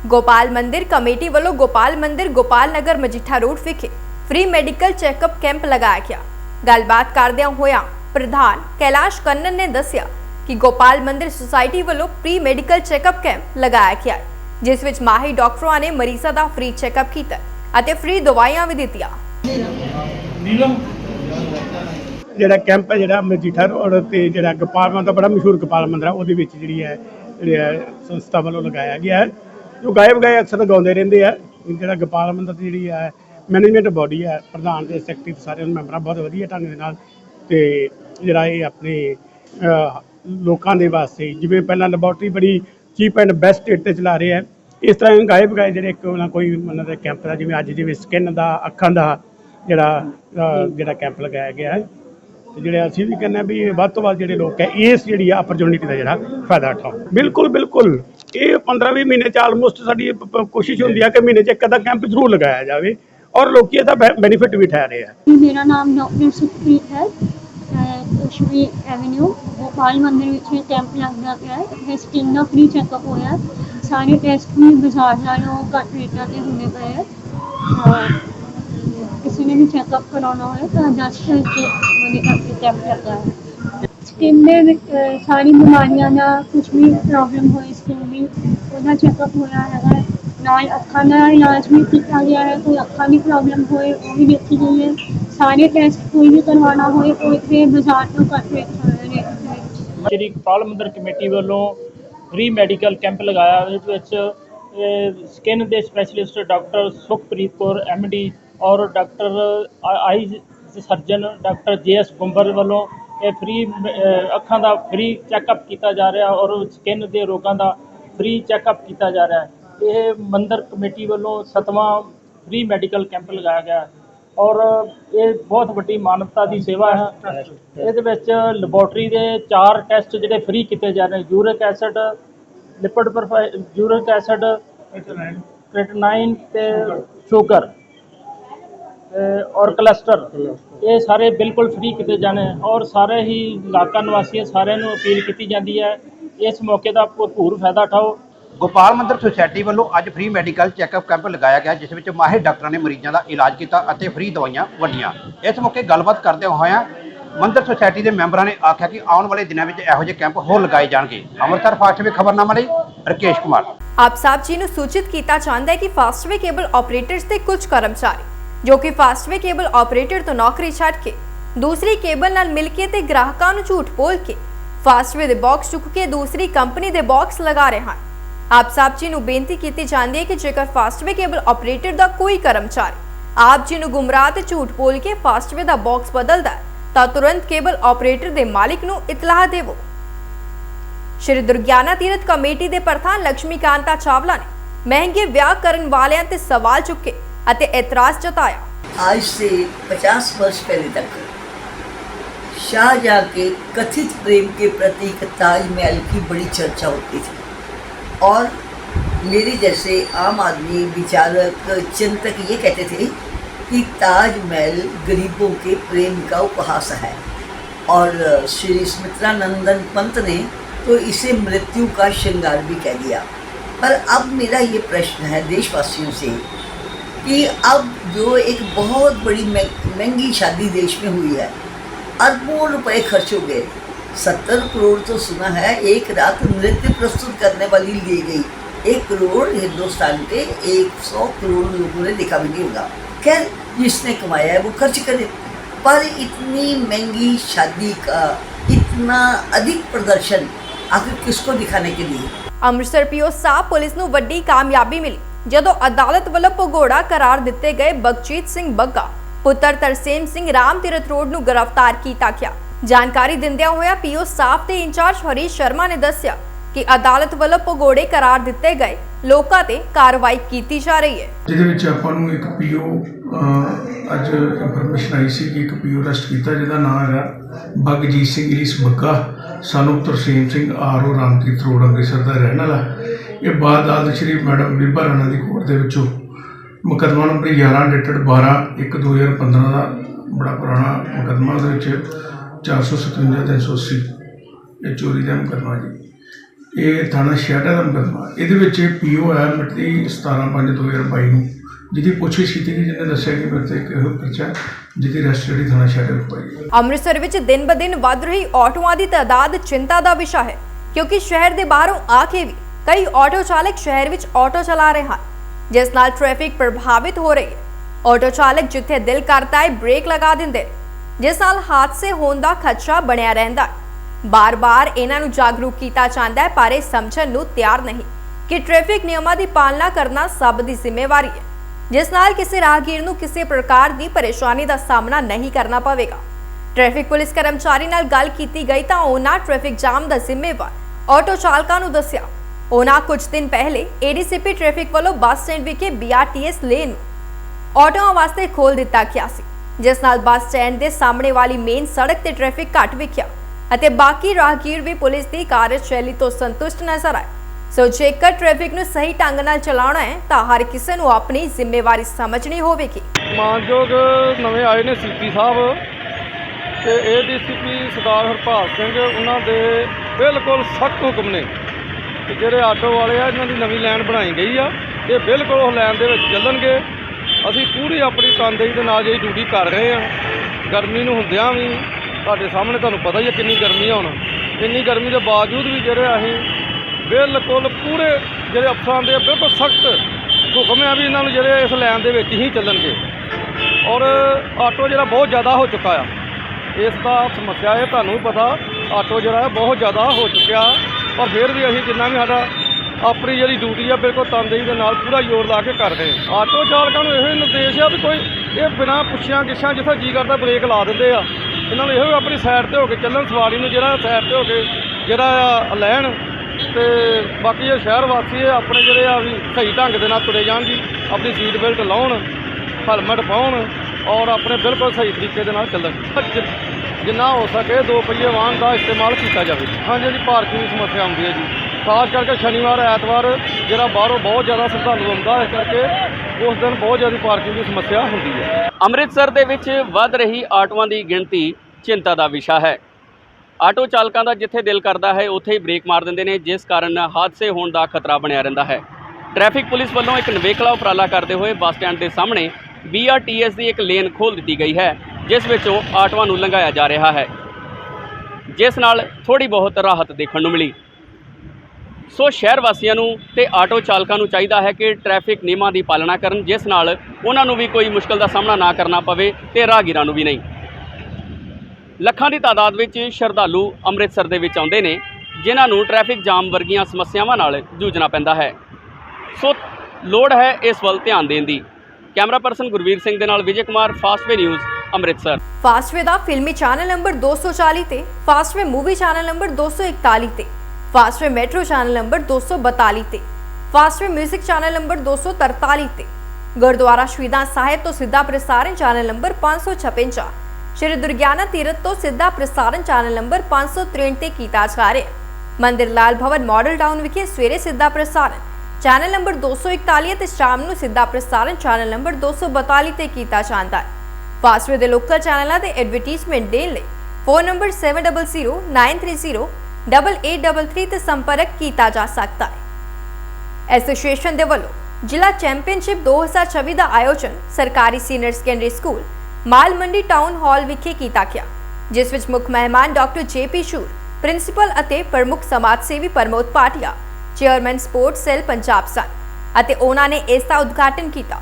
ਗੋਪਾਲ ਮੰਦਿਰ ਕਮੇਟੀ ਵੱਲੋਂ ਗੋਪਾਲ ਮੰਦਿਰ ਗੋਪਾਲ ਨਗਰ ਮਜੀਠਾ ਰੋਡ ਵਿਖੇ ਫ੍ਰੀ ਮੈਡੀਕਲ ਚੈੱਕਅਪ ਕੈਂਪ ਲਗਾਇਆ ਗਿਆ। ਗੱਲਬਾਤ ਕਰਦਿਆਂ ਹੋਇਆਂ ਪ੍ਰਧਾਨ ਕੈਲਾਸ਼ ਕੰਨਨ ਨੇ ਦੱਸਿਆ ਕਿ ਗੋਪਾਲ ਮੰਦਿਰ ਸੁਸਾਇਟੀ ਵੱਲੋਂ ਫ੍ਰੀ ਮੈਡੀਕਲ ਚੈੱਕਅਪ ਕੈਂਪ ਲਗਾਇਆ ਗਿਆ ਜਿਸ ਵਿੱਚ ਮਾਹਿਰ ਡਾਕਟਰਾਂ ਨੇ ਮਰੀਜ਼ਾਂ ਦਾ ਫ੍ਰੀ ਚੈੱਕਅਪ ਕੀਤਾ ਅਤੇ ਫ੍ਰੀ ਦਵਾਈਆਂ ਵੀ ਦਿੱਤੀਆਂ। ਜਿਹੜਾ ਕੈਂਪ ਹੈ ਜਿਹੜਾ ਮਜੀਠਾ ਰੋਡ ਤੇ ਜਿਹੜਾ ਗੋਪਾਲ ਮੰਦਰ ਬੜਾ ਮਸ਼ਹੂਰ ਗੋਪਾਲ ਮੰਦਰ ਹੈ ਉਹਦੇ ਵਿੱਚ ਜਿਹੜੀ ਹੈ ਸੰਸਥਾ ਵੱਲੋਂ ਲਗਾਇਆ ਗਿਆ ਹੈ। ਜੋ ਗਾਇਬ ਗਾਏ ਅਕਸਰ ਗਾਉਂਦੇ ਰਹਿੰਦੇ ਆ। ਜਿਹੜਾ ਗੋਪਾਲ ਮੰਦਰ ਦੀ ਜਿਹੜੀ ਹੈ ਮੈਨੇਜਮੈਂਟ ਬੋਡੀ ਹੈ ਪ੍ਰਧਾਨ ਤੇ ਸੈਕਟਰੀ ਤੇ ਸਾਰੇ ਮੈਂਬਰਾਂ ਬਹੁਤ ਵਧੀਆ ਢੰਗ ਦੇ ਨਾਲ ਤੇ ਜਿਹੜਾ ਇਹ ਆਪਣੇ ਲੋਕਾਂ ਦੇ ਵਾਸਤੇ ਜਿਵੇਂ ਪਹਿਲਾਂ ਲੈਬੋਰਟਰੀ ਬੜੀ ਚੀਪ ਐਂਡ ਬੈਸਟ ਰੇਟ ਤੇ ਚਲਾ ਰਹੇ ਆ। ਇਸ ਤਰ੍ਹਾਂ ਹੀ ਗਾਇਬ ਗਾਏ ਜਿਹੜੇ ਇੱਕ ਨਾ ਕੋਈ ਉਹਨਾਂ ਦਾ ਕੈਂਪ ਦਾ ਜਿਵੇਂ ਅੱਜ ਜਿਵੇਂ ਸਕਿਨ ਦਾ, ਅੱਖਾਂ ਦਾ ਜਿਹੜਾ ਜਿਹੜਾ ਕੈਂਪ ਲਗਾਇਆ ਗਿਆ ਹੈ। ਤੇ ਜਿਹੜੇ ਅਸੀਂ ਵੀ ਕਹਿੰਦੇ ਹਾਂ ਵੀ ਇਹ ਵੱਧ ਤੋਂ ਵੱਧ ਜਿਹੜੇ ਲੋਕ ਹੈ, ਇਸ ਜਿਹੜੀ ਆ ਅਪਰਚੂਨਿਟੀ ਦਾ ਜਿਹੜਾ ਫਾਇਦਾ ਉਠਾਉਣ ਬਿਲਕੁਲ ਬਿਲਕੁਲ। ਇਹ 15-20 ਮਹੀਨੇ ਚ ਆਲਮੋਸਟ ਸਾਡੀ ਪ- ਪ- ਕੋਸ਼ਿਸ਼ ਹੁੰਦੀ ਆ ਕਿ ਮਹੀਨੇ ਚ ਇੱਕ ਅੱਧਾ ਕੈਂਪ ਜ਼ਰੂਰ ਲਗਾਇਆ ਜਾਵੇ ਔਰ ਲੋਕੀ ਇਹਦਾ ਬੈਨੀਫਿਟ ਵੀ ਠਹਿ ਰਹੇ ਆ। ਮੇਰਾ ਨਾਮ ਡਾਕਟਰ ਸੁਖਪ੍ਰੀਤ ਹੈ। ਸ਼੍ਰੀ ਐਵਨਿਊ ਗੋਪਾਲ ਮੰਦਿਰ ਵਿੱਚ ਇਹ ਕੈਂਪ ਲੱਗਦਾ ਪਿਆ ਹੈ। ਇਹ ਸਕਿਨ ਦਾ ਫ੍ਰੀ ਚੈੱਕਅਪ ਹੋਇਆ। ਹੈ। ਸਾਰੇ ਟੈਸਟ ਵੀ ਬਾਜ਼ਾਰ ਨਾਲੋਂ ਘੱਟ ਰੇਟਾਂ ਤੇ ਹੁੰਦੇ ਪਏ ਹੈ। ਔਰ ਕਿਸੇ ਨੇ ਵੀ ਚੈੱਕਅਪ ਕਰਾਉਣਾ ਹੋਵੇ ਤਾਂ ਦਸ ਰੁਪਏ ਦੇ ਕਰਕੇ ਕੈਂਪ ਲੱਗਦਾ ਹੈ ਸਕਿਨ ਦੇ ਵਿੱਚ ਅਹ, ਸਾਰੀ ਬਿਮਾਰੀਆਂ ਦਾ ਕੁਝ ਵੀ ਪ੍ਰੋਬਲਮ ਹੋਏ ਸਕਿਨ ਦੀ ਉਹਦਾ ਚੈੱਕਅਪ ਹੋਇਆ ਹੈਗਾ ਹੈ। ਨਾਲ ਅੱਖਾਂ ਦਾ ਇਲਾਜ ਵੀ ਕੀਤਾ ਗਿਆ ਹੈ ਕੋਈ ਅੱਖਾਂ ਦੀ ਪ੍ਰੋਬਲਮ ਹੋਏ ਉਹ ਵੀ ਦੇਖੀ ਗਈ ਹੈ ਸਾਰੇ ਟੈਸਟ ਕੋਈ ਵੀ ਕਰਵਾਉਣਾ ਹੋਏ ਉਹ ਇੱਥੇ ਬਾਜ਼ਾਰ ਤੋਂ ਘੱਟ ਰੇਟ ਰੇਟ ਦੇ ਵਿੱਚ ਸ਼੍ਰੀ ਗੋਪਾਲ ਮੰਦਿਰ ਕਮੇਟੀ ਵੱਲੋਂ ਫ੍ਰੀ ਮੈਡੀਕਲ ਕੈਂਪ ਲਗਾਇਆ ਇਸ ਵਿੱਚ ਸਕਿਨ ਦੇ specialist doctor Sukhpreet Kaur D ਔਰ doctor eye surgeon doctor J GS Gumbar ਵੱਲੋਂ ਇਹ ਫ੍ਰੀ ਅੱਖਾਂ ਦਾ ਫ੍ਰੀ ਚੈੱਕਅਪ ਕੀਤਾ ਜਾ ਰਿਹਾ ਔਰ ਸਕਿਨ ਦੇ ਰੋਗਾਂ ਦਾ ਫ੍ਰੀ ਚੈੱਕਅਪ ਕੀਤਾ ਜਾ ਰਿਹਾ ਇਹ ਮੰਦਰ ਕਮੇਟੀ ਵੱਲੋਂ ਸਤਵਾਂ ਫ੍ਰੀ ਮੈਡੀਕਲ ਕੈਂਪ ਲਗਾਇਆ ਗਿਆ ਔਰ ਇਹ ਬਹੁਤ ਵੱਡੀ ਮਾਨਵਤਾ ਦੀ ਸੇਵਾ ਹੈ। ਇਹਦੇ ਵਿੱਚ ਲੈਬੋਰਟਰੀ ਦੇ ਚਾਰ ਟੈਸਟ ਜਿਹੜੇ ਫ੍ਰੀ ਕੀਤੇ ਜਾ ਰਹੇ uric acid lipid profile uric acid creatinine ਤੇ ਸ਼ੂਗਰ ਔਰ ਕਲਸਟਰ। ਇਹ ਸਾਰੇ ਬਿਲਕੁਲ ਫ੍ਰੀ ਕੀਤੇ ਜਾਣੇ ਔਰ ਸਾਰੇ ਹੀ ਇਲਾਕਾ ਨਿਵਾਸੀਆਂ ਸਾਰਿਆਂ ਨੂੰ ਅਪੀਲ ਕੀਤੀ ਜਾਂਦੀ ਹੈ ਇਸ ਮੌਕੇ ਦਾ ਭਰਪੂਰ ਫਾਇਦਾ ਉਠਾਓ। ਗੋਪਾਲ ਮੰਦਰ ਸੁਸਾਇਟੀ ਵੱਲੋਂ ਅੱਜ ਫ੍ਰੀ ਮੈਡੀਕਲ ਚੈੱਕਅਪ ਕੈਂਪ ਲਗਾਇਆ ਗਿਆ ਜਿਸ ਵਿੱਚ ਮਾਹਿਰ ਡਾਕਟਰਾਂ ਨੇ ਮਰੀਜ਼ਾਂ ਦਾ ਇਲਾਜ ਕੀਤਾ ਅਤੇ ਫ੍ਰੀ ਦਵਾਈਆਂ ਵੰਡੀਆਂ। ਇਸ ਮੌਕੇ ਗੱਲਬਾਤ ਕਰਦੇ ਹੋਇਆਂ ਮੰਦਰ ਸੁਸਾਇਟੀ ਦੇ ਮੈਂਬਰਾਂ ਨੇ ਆਖਿਆ ਕਿ ਆਉਣ ਵਾਲੇ ਦਿਨਾਂ ਵਿੱਚ ਇਹੋ ਜਿਹੇ ਕੈਂਪ ਹੋਰ ਲਗਾਏ ਜਾਣਗੇ। ਅੰਮ੍ਰਿਤਸਰ ਫਾਸਟ ਵੇ ਖਬਰਨਾਮਾ ਲਈ ਰਕੇਸ਼ ਕੁਮਾਰ। ਆਪ ਸਾਹਿਬ ਜੀ ਨੂੰ ਸੂਚਿਤ ਕੀਤਾ ਜਾਂਦਾ ਹੈ ਕਿ ਫਾਸਟਵੇ ਕੇਬਲ ਆਪਰੇਟਰਸ ਦੇ ਕੁਝ ਕਰਮਚਾਰੀ ਜੋ ਕਿ ਫਾਸਟਵੇ ਕੇਬਲ ਆਪਰੇਟਰ ਤੋਂ ਨੌਕਰੀ ਛੱਡ ਕੇ ਦੂਸਰੀ ਕੇਬਲ ਨਾਲ ਮਿਲ ਕੇ ਤੇ ਗ੍ਰਾਹਕਾਂ ਨੂੰ ਝੂਠ ਬੋਲ ਕੇ ਫਾਸਟਵੇ ਦੇ ਬਾਕਸ ਚੁੱਕ ਕੇ ਦੂਸਰੀ ਕੰਪਨੀ ਦੇ ਬਾਕਸ ਲਗਾ ਰਹੇ ਹਨ। ਆਪ ਸਾਹਿਬ ਜੀ ਨੂੰ ਬੇਨਤੀ ਕੀਤੀ ਜਾਂਦੀ ਹੈ ਕਿ ਜੇਕਰ ਫਾਸਟਵੇ ਕੇਬਲ ਆਪਰੇਟਰ ਦਾ ਕੋਈ ਕਰਮਚਾਰੀ ਆਪ ਜੀ ਨੂੰ ਗੁੰਮਰਾਹ ਤੇ ਝੂਠ ਬੋਲ ਕੇ ਫਾਸਟਵੇ ਦਾ ਬਾਕਸ ਬਦਲਦਾ ਤਾਂ ਤੁਰੰਤ ਕੇਬਲ ਆਪਰੇਟਰ ਦੇ ਮਾਲਿਕ ਨੂੰ ਇਤਲਾਹ ਦੇਵੋ। ਸ਼੍ਰੀ ਦੁਰਗਿਆਨਾ ਤੀਰਥ ਕਮੇਟੀ ਦੇ ਪ੍ਰਧਾਨ ਲక్ష్ਮੀਕਾਂਤਾ ਚਾਵਲਾ ਨੇ ਮਹਿੰਗੇ ਵਿਆਹ ਕਰਨ ਵਾਲਿਆਂ ਤੇ ਸਵਾਲ ਚੁੱਕੇ ਅਤੇ ਇਤਰਾਜ਼ ਜਤਾਇਆ आज से 50 वर्ष पहले तक शाहजहाँ के कथित प्रेम के प्रतीक ताजमहल की बड़ी चर्चा होती थी और मेरे जैसे आम आदमी विचारक चिंतक ये कहते थे कि ताजमहल गरीबों के प्रेम का उपहास है और श्री स्मित्रानंदन पंत ने तो इसे मृत्यु का श्रृंगार भी कह दिया पर अब मेरा ये प्रश्न है देशवासियों से कि अब जो एक बहुत बड़ी मह- महंगी शादी देश में हुई है अरबों रुपए खर्च हो गए सत्तर करोड़ तो सुना है एक रात नृत्य प्रस्तुत करने वाली ली गई एक करोड़ हिंदुस्तान के एक सौ करोड़ लोगों ने देखा भी नहीं होगा खैर जिसने कमाया है वो खर्च करे पर इतनी महंगी शादी का इतना अधिक प्रदर्शन आखिर किसको दिखाने के लिए ਅੰਮ੍ਰਿਤਸਰ ਪੀਓ ਸਾਹਿਬ ਪੁਲਿਸ ਨੂੰ ਵੱਡੀ ਕਾਮਯਾਬੀ ਮਿਲੀ ਜਦੋਂ ਅਦਾਲਤ ਵੱਲੋਂ ਭਗੌੜਾ ਕਰਾਰ ਦਿੱਤੇ ਗਏ ਬਗਜੀਤ ਸਿੰਘ ਬੱਗਾ, ਪੁੱਤਰ ਤਰਸੇਮ ਸਿੰਘ ਰਾਮ ਤੀਰਥ ਰੋਡ ਨੂੰ ਗ੍ਰਿਫਤਾਰ ਕੀਤਾ ਗਿਆ। ਜਾਣਕਾਰੀ ਦਿੰਦਿਆਂ ਹੋਇਆ ਪੀਓ ਸਾਹਿਬ ਦੇ ਇੰਚਾਰਜ ਹਰੀਸ਼ ਸ਼ਰਮਾ ਨੇ ਦੱਸਿਆ ਕਿ ਅਦਾਲਤ ਵੱਲੋਂ ਭਗੌੜੇ ਕਰਾਰ ਦਿੱਤੇ ਗਏ ਲੋਕਾਂ ਤੇ ਕਾਰਵਾਈ ਕੀਤੀ ਜਾ ਰਹੀ ਹੈ। ਜਿਹਦੇ ਵਿੱਚ ਆਪਾਂ ਨੂੰ ਇੱਕ ਪੀਓ ਅੱਜ ਇਨਫੋਰਮੇਸ਼ਨ ਆਈ ਸੀ ਕਿ ਇੱਕ ਪੀਓ ਅਰੈਸਟ ਕੀਤਾ ਜਿਹਦਾ ਨਾਮ ਹੈਗਾ ਬਗਜੀਤ ਸਿੰਘ, ਇਲੀਸ ਬੱਗਾ। ਸਾਨੂੰ Tarsem Singh R O Ramtirath road Amritsar ਦਾ ਰਹਿਣ ਵਾਲਾ। ਇਹ ਬਾਅਦ ਅਦਾਲਤ ਸ਼੍ਰੀ ਮੈਡਮ ਬੀਬਾ ਰਾਣਾ ਦੀ ਕੋਰਟ ਦੇ ਵਿੱਚੋਂ ਮੁਕੱਦਮਾ ਨੰਬਰ 11 ਡੇਟਡ 12 1 2015 ਦਾ ਬੜਾ ਪੁਰਾਣਾ ਮੁਕੱਦਮਾ ਉਹਦੇ ਵਿੱਚ 457 380 ਇਹ ਚੋਰੀ ਦਾ ਮੁਕੱਦਮਾ ਜੀ। ਇਹ ਥਾਣਾ ਸ਼ਹਿਟਾ ਦਾ ਮੁਕੱਦਮਾ। ਇਹਦੇ ਵਿੱਚ ਪੀਓ ਹੈ ਮਿਤੀ 17/5/2022 ਨੂੰ ਜਿਹਦੀ ਪੁੱਛਗਿੱਛ ਕੀਤੀ ਗਈ ਜਿਹਨੇ ਦੱਸਿਆ ਕਿ ਮੇਰੇ ਤੇ ਇੱਕ ਇਹੋ ਪਰਚਾ ਹੈ, ਜਿਹਦੀ ਰਜਿਸਟਰੀ ਜਿਹੜੀ ਥਾਣਾ ਸ਼ਹਿਟਾ ਵਿੱਚ ਪਾਈ ਗਈ। ਅੰਮ੍ਰਿਤਸਰ ਵਿੱਚ ਦਿਨ-ਬਦਿਨ ਵੱਧ ਰਹੀ ਆਟੋਆਂ ਦੀ ਤਾਦਾਦ ਚਿੰਤਾ ਦਾ ਵਿਸ਼ਾ ਹੈ ਕਿਉਂਕਿ ਸ਼ਹਿਰ ਦੇ ਬਾਹਰੋਂ ਆ ਕੇ ਵੀ ਕਈ ਆਟੋ ਚਾਲਕ ਸ਼ਹਿਰ ਵਿੱਚ ਆਟੋ ਚਲਾ ਰਹੇ ਹਨ, ਜਿਸ ਨਾਲ ਟ੍ਰੈਫਿਕ ਪ੍ਰਭਾਵਿਤ ਹੋ ਰਹੀ ਹੈ। ਆਟੋ ਚਾਲਕ ਜਿੱਥੇ ਦਿਲ ਕਰਦਾ ਹੈ ਬ੍ਰੇਕ ਲਗਾ ਦਿੰਦੇ ਜਿਸ ਨਾਲ ਹਾਦਸੇ ਹੋਣ ਦਾ ਖਦਸ਼ਾ ਬਣਿਆ ਰਹਿੰਦਾ ਹੈ। ਬਾਰ-ਬਾਰ ਇਹਨਾਂ ਨੂੰ ਜਾਗਰੂਕ ਕੀਤਾ ਜਾਂਦਾ ਹੈ, ਪਰ ਇਹ ਸਮਝਣ ਨੂੰ ਤਿਆਰ ਨਹੀਂ ਕਿ ਟ੍ਰੈਫਿਕ ਨਿਯਮਾਂ ਦੀ ਪਾਲਣਾ ਕਰਨਾ ਸਭ ਦੀ ਜ਼ਿੰਮੇਵਾਰੀ ਹੈ, ਜਿਸ ਨਾਲ ਕਿਸੇ ਰਾਹਗੀਰ ਨੂੰ ਕਿਸੇ ਪ੍ਰਕਾਰ ਦੀ ਪਰੇਸ਼ਾਨੀ ਦਾ ਸਾਹਮਣਾ ਨਹੀਂ ਕਰਨਾ ਪਵੇਗਾ। ਟ੍ਰੈਫਿਕ ਪੁਲਿਸ ਕਰਮਚਾਰੀ ਨਾਲ ਗੱਲ ਕੀਤੀ ਗਈ ਤਾਂ ਉਹਨਾਂ ਟ੍ਰੈਫਿਕ ਜਾਮ ਦਾ ਜ਼ਿੰਮੇਵਾਰ ਆਟੋ ਚਾਲਕਾਂ ਨੂੰ ਦੱਸਿਆ ਉਹਨਾਂ ਕੁਝ ਦਿਨ ਪਹਿਲੇ ਏਡੀਸੀਪੀ ਟ੍ਰੈਫਿਕ ਵੱਲੋਂ ਬੱਸ ਸਟੈਂਡ ਵਿਖੇ ਬੀਆਰਟੀਐਸ ਲੇਨ ਆਟੋਆਂ ਵਾਸਤੇ ਖੋਲ ਦਿੱਤਾ ਗਿਆ ਸੀ ਜਿਸ ਨਾਲ ਬੱਸ ਸਟੈਂਡ ਦੇ ਸਾਹਮਣੇ ਵਾਲੀ ਮੇਨ ਸੜਕ ਤੇ ਟ੍ਰੈਫਿਕ ਘੱਟ ਵਿਖਿਆ ਅਤੇ ਬਾਕੀ ਰਾਹਗੀਰ ਵੀ ਪੁਲਿਸ ਦੀ ਕਾਰਜਸ਼ੈਲੀ ਤੋਂ ਸੰਤੁਸ਼ਟ ਨਜ਼ਰ ਆਏ ਸੋ ਜੇਕਰ ਟ੍ਰੈਫਿਕ ਨੂੰ ਸਹੀ ਢੰਗ ਨਾਲ ਚਲਾਉਣਾ ਹੈ ਤਾਂ ਹਰ ਕਿਸੇ ਨੂੰ ਆਪਣੀ ਜ਼ਿੰਮੇਵਾਰੀ ਸਮਝਣੀ ਹੋਵੇਗੀ ਮਾਨਯੋਗ ਨਵੇਂ ਆਏ ਨੇ ਸੀਪੀ ਸਾਹਿਬ ਤੇ ਏਡੀਸੀਪੀ ਸਰਦਾਰ ਹਰਪਾਲ ਸਿੰਘ ਉਹਨਾਂ ਦੇ ਬਿਲਕੁਲ ਸਖਤ ਹੁਕਮ ਨੇ ਕਿ ਜਿਹੜੇ ਆਟੋ ਵਾਲੇ ਆ, ਇਹਨਾਂ ਦੀ ਨਵੀਂ ਲਾਈਨ ਬਣਾਈ ਗਈ ਆ, ਇਹ ਬਿਲਕੁਲ ਉਹ ਲਾਈਨ ਦੇ ਵਿੱਚ ਚੱਲਣਗੇ। ਅਸੀਂ ਪੂਰੀ ਆਪਣੀ ਤਨਦੇਹੀ ਦੇ ਨਾਲ ਜਿਹੜੀ ਡਿਊਟੀ ਕਰ ਰਹੇ ਆ, ਗਰਮੀ ਨੂੰ ਹੁੰਦਿਆਂ ਵੀ ਤੁਹਾਡੇ ਸਾਹਮਣੇ ਤੁਹਾਨੂੰ ਪਤਾ ਹੀ ਹੈ ਕਿੰਨੀ ਗਰਮੀ ਆ ਹੁਣ। ਇੰਨੀ ਗਰਮੀ ਦੇ ਬਾਵਜੂਦ ਵੀ ਜਿਹੜੇ ਅਸੀਂ ਬਿਲਕੁਲ ਪੂਰੇ ਜਿਹੜੇ ਅਫਸਰਾਂ ਦੇ ਬਿਲਕੁਲ ਸਖਤ ਹੁਕਮ ਆ ਵੀ ਇਹਨਾਂ ਨੂੰ ਜਿਹੜੇ ਇਸ ਲਾਈਨ ਦੇ ਵਿੱਚ ਹੀ ਚੱਲਣਗੇ। ਔਰ ਆਟੋ ਜਿਹੜਾ ਬਹੁਤ ਜ਼ਿਆਦਾ ਹੋ ਚੁੱਕਾ ਆ, ਇਸ ਦਾ ਸਮੱਸਿਆ ਇਹ ਤੁਹਾਨੂੰ ਵੀ ਪਤਾ, ਆਟੋ ਜਿਹੜਾ ਹੈ ਬਹੁਤ ਜ਼ਿਆਦਾ ਹੋ ਚੁੱਕਿਆ। ਪਰ ਫਿਰ ਵੀ ਅਸੀਂ ਜਿੰਨਾ ਵੀ ਸਾਡਾ ਆਪਣੀ ਜਿਹੜੀ ਡਿਊਟੀ ਆ, ਬਿਲਕੁਲ ਤਨਦੇਹੀ ਦੇ ਨਾਲ ਪੂਰਾ ਜ਼ੋਰ ਲਾ ਕੇ ਕਰ ਰਹੇ ਹਾਂ। ਆਟੋ ਚਾਲਕਾਂ ਨੂੰ ਇਹੋ ਹੀ ਨਿਰਦੇਸ਼ ਆ ਵੀ ਕੋਈ ਇਹ ਬਿਨਾਂ ਪੁੱਛਿਆ ਗਿੱਛਾਂ ਜਿੱਥੇ ਜੀ ਕਰਦਾ ਬ੍ਰੇਕ ਲਾ ਦਿੰਦੇ ਆ। ਇਹਨਾਂ ਨੂੰ ਇਹੋ ਆਪਣੀ ਸਾਈਡ ਤੇ ਹੋ ਕੇ ਚੱਲਣ, ਸਵਾਰੀ ਨੂੰ ਜਿਹੜਾ ਸਾਈਡ ਤੇ ਹੋ ਕੇ ਜਿਹੜਾ ਆ ਲੈਣ ਤੇ ਬਾਕੀ ਇਹ ਸ਼ਹਿਰ ਵਾਸੀ ਇਹ ਆਪਣੇ ਜਿਹੜੇ ਆ ਵੀ ਸਹੀ ਢੰਗ ਦੇ ਨਾਲ ਤੁਰੇ ਜਾਣ ਜੀ, ਆਪਣੀ ਸੀਟ ਬੈਲਟ ਲਾਉਣ ਹੈਲਮਟ ਪਾਉਣ ਔਰ ਆਪਣੇ ਬਿਲਕੁਲ ਸਹੀ ਤਰੀਕੇ ਦੇ ਨਾਲ ਚੱਲਣ। ਜਿੰਨਾ ਹੋ ਸਕੇ ਦੋ ਪਹੀਏ ਵਾਹਨ ਦਾ ਇਸਤੇਮਾਲ ਕੀਤਾ ਜਾਵੇ। ਹਾਂਜੀ ਹਾਂਜੀ, ਪਾਰਕਿੰਗ ਦੀ ਸਮੱਸਿਆ ਆਉਂਦੀ ਹੈ ਜੀ। ਖਾਸ ਕਰਕੇ ਸ਼ਨੀਵਾਰ, ਐਤਵਾਰ, ਜਿਹੜਾ ਬਾਹਰੋਂ ਬਹੁਤ ਜ਼ਿਆਦਾ ਸ਼ਰਧਾਲੂ ਆਉਂਦਾ, ਇਸ ਕਰਕੇ ਉਸ ਦਿਨ ਬਹੁਤ ਜ਼ਿਆਦਾ ਪਾਰਕਿੰਗ ਦੀ ਸਮੱਸਿਆ ਹੁੰਦੀ ਹੈ। ਅੰਮ੍ਰਿਤਸਰ ਦੇ ਵਿੱਚ ਵੱਧ ਰਹੀ ਆਟੋਆਂ ਦੀ ਗਿਣਤੀ ਚਿੰਤਾ ਦਾ ਵਿਸ਼ਾ ਹੈ। ਆਟੋ ਚਾਲਕਾਂ ਦਾ ਜਿੱਥੇ ਦਿਲ ਕਰਦਾ ਹੈ, ਉੱਥੇ ਹੀ ਬ੍ਰੇਕ ਮਾਰ ਦਿੰਦੇ ਨੇ, ਜਿਸ ਕਾਰਨ ਹਾਦਸੇ ਹੋਣ ਦਾ ਖਤਰਾ ਬਣਿਆ ਰਹਿੰਦਾ ਹੈ। ਟ੍ਰੈਫਿਕ ਪੁਲਿਸ ਵੱਲੋਂ ਇੱਕ ਨਵੇਕਲਾ ਉਪਰਾਲਾ ਕਰਦੇ ਹੋਏ ਬੱਸ ਸਟੈਂਡ ਦੇ ਸਾਹਮਣੇ BRTS ਦੀ ਇੱਕ ਲੇਨ ਖੋਲ੍ਹ ਦਿੱਤੀ ਗਈ ਹੈ। ਜਿਸ ਵਿੱਚੋਂ ਆਟੋਆਂ ਨੂੰ ਲੰਘਾਇਆ ਜਾ ਰਿਹਾ ਹੈ। ਜਿਸ ਨਾਲ ਥੋੜੀ ਬਹੁਤ ਰਾਹਤ ਦੇਖਣ ਨੂੰ ਮਿਲੀ। ਸੋ ਸ਼ਹਿਰ ਵਾਸੀਆਂ ਨੂੰ ਤੇ ਆਟੋ ਚਾਲਕਾਂ ਨੂੰ ਚਾਹੀਦਾ ਹੈ ਕਿ ਟ੍ਰੈਫਿਕ ਨਿਯਮਾਂ ਦੀ ਪਾਲਣਾ ਕਰਨ, ਜਿਸ ਨਾਲ ਉਹਨਾਂ ਨੂੰ ਵੀ ਕੋਈ ਮੁਸ਼ਕਲ ਦਾ ਸਾਹਮਣਾ ਨਾ ਕਰਨਾ ਪਵੇ ਤੇ ਰਾਹਗੀਰਾਂ ਨੂੰ ਵੀ ਨਹੀਂ। ਲੱਖਾਂ ਦੀ ਤਾਦਾਦ ਵਿੱਚ ਸ਼ਰਧਾਲੂ ਅੰਮ੍ਰਿਤਸਰ ਦੇ ਵਿੱਚ ਆਉਂਦੇ ਨੇ, ਜਿਨ੍ਹਾਂ ਨੂੰ ਟ੍ਰੈਫਿਕ ਜਾਮ ਵਰਗੀਆਂ ਸਮੱਸਿਆਵਾਂ ਨਾਲ ਜੂਝਣਾ ਪੈਂਦਾ ਹੈ। ਸੋ ਲੋੜ ਹੈ ਇਸ ਵੱਲ ਧਿਆਨ ਦੇਣ ਦੀ। ਕੈਮਰਾ ਪਰਸਨ ਗੁਰਵੀਰ ਸਿੰਘ ਦੇ ਨਾਲ Vijay Kumar Fastway news Amritsar. Fastway ਦਾ ਫਿਲਮੀ ਚੈਨਲ ਨੰਬਰ 240 ਤੇ ਫਾਸਟਵੇ ਮੂਵੀ ਚੈਨਲ ਨੰਬਰ 241 ਤੇ ਫਾਸਟਵੇ ਮੈਟਰੋ ਚੈਨਲ ਨੰਬਰ 242 ਤੇ ਫਾਸਟਵੇ 뮤직 ਚੈਨਲ ਨੰਬਰ 243 ਤੇ ਗੁਰਦੁਆਰਾ ਸ਼ਹੀਦਾਂ ਸਾਹਿਬ ਤੋਂ ਸਿੱਧਾ ਪ੍ਰਸਾਰਣ ਚੈਨਲ ਨੰਬਰ 556 ਸ਼੍ਰੀ ਦੁਰਗਿਆਨਾ ਤੀਰਥ ਤੋਂ ਸਿੱਧਾ ਪ੍ਰਸਾਰਣ ਚੈਨਲ ਨੰਬਰ 563 ਤੇ ਕੀਤਾ ਜਾ ਰਿਹਾ ਮੰਦਿਰ ਲਾਲ ਭਵਨ ਮਾਡਲ ਟਾਊਨ ਵਿਖੇ ਸਵੇਰੇ ਸਿੱਧਾ ਪ੍ਰਸਾਰਣ ਚੈਨਲ ਨੰਬਰ 241 ਤੇ ਸ਼ਾਮ ਨੂੰ ਸਿੱਧਾ ਪ੍ਰਸਾਰਣ ਚੈਨਲ ਨੰਬਰ 242 ਤੇ ਕੀਤਾ ਜਾਂਦਾ ਹੈ। ਪਾਸਵੇ ਦੇ ਲੋਕਲ ਚੈਨਲਾਂ ਤੇ ਐਡਵਰਟਾਈਜ਼ਮੈਂਟ ਦੇਣ ਲਈ ਫੋਨ ਨੰਬਰ 7009308833 ਤੇ ਸੰਪਰਕ ਕੀਤਾ ਜਾ ਸਕਦਾ ਹੈ। ਐਸੋਸੀਏਸ਼ਨ ਦੇ ਵੱਲੋਂ ਜ਼ਿਲ੍ਹਾ ਚੈਂਪੀਅਨਸ਼ਿਪ 2026 ਦਾ ਆਯੋਜਨ ਸਰਕਾਰੀ ਸੀਨੀਅਰ ਸੈਕੰਡਰੀ ਸਕੂਲ ਮਾਲ ਮੰਡੀ ਟਾਊਨ ਹਾਲ ਵਿਖੇ ਕੀਤਾ ਗਿਆ, ਜਿਸ ਵਿੱਚ ਮੁੱਖ ਮਹਿਮਾਨ ਡਾਕਟਰ ਜੇਪੀ ਸ਼ੂਰ ਪ੍ਰਿੰਸੀਪਲ ਅਤੇ ਪ੍ਰਮੁੱਖ ਸਮਾਜ ਸੇਵੀ Pramod Patia chairman sports cell Punjab ਸਨ ਅਤੇ ਉਹਨਾਂ ਨੇ ਇਸ ਦਾ ਉਦਘਾਟਨ ਕੀਤਾ।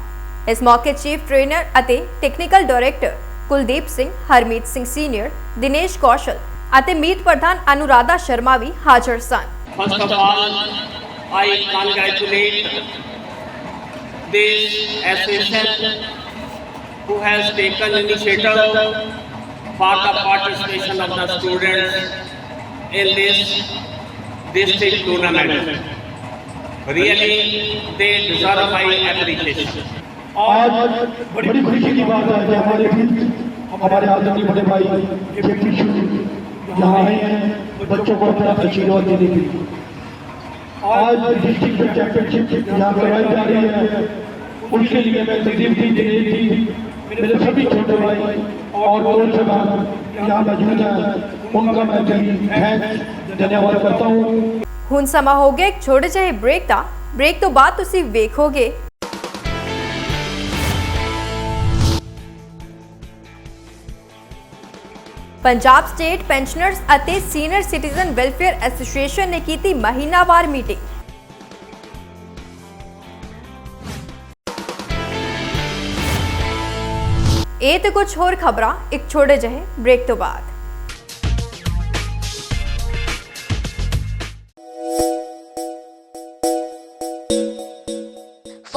ਇਸ ਮੌਕੇ ਚੀਫ ਟ੍ਰੇਨਰ ਅਤੇ technical director Kuldeep Singh Harmeet Singh senior Dinesh Kaushal ਅਤੇ ਮੀਤ ਪ੍ਰਧਾਨ ਅਨੁਰਾਧਾ ਸ਼ਰਮਾ ਵੀ ਹਾਜ਼ਰ ਸਨ। First of all, I congratulate this association who has taken initiative for the participation of the students in this district tournament. Really, they deserve my appreciation. आज बड़ी खुशी की बात है कि हमारे हमारे आदरणीय बड़े भाई के पीछू यहाँ आए हैं बच्चों को अपना आशीर्वाद देने के लिए आज डिस्ट्रिक्ट चैंपियनशिप यहाँ कराई जा रही है उसके लिए मैं तकलीफ़ दी दे रही थी मेरे सभी छोटे भाई और कौन से यहाँ मौजूद हैं उनका मैं थैंक्स धन्यवाद करता हूँ। हूँ समा हो गया, एक छोटे चाहे ब्रेक का ब्रेक तो बात उसी देखोगे पंजाब स्टेट पेंशनर्स अते सीनियर सिटीजन वेलफेयर एसोसिएशन ने की थी महीनावार मीटिंग ए तो कुछ और खबर, एक छोटे जहे ब्रेक तो बाद।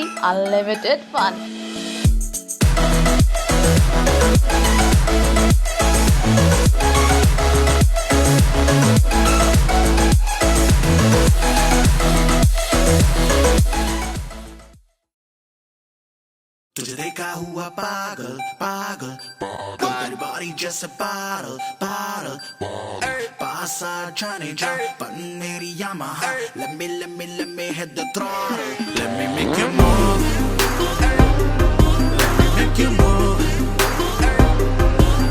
in your city, unlimited fun. तुझे देखा हुआ पागल पागल तेरी बॉडी जैसे पागल पागल outside trying to jump But near Yamaha Let me, let me, let me hit the throttle Let me make you move Let me make you move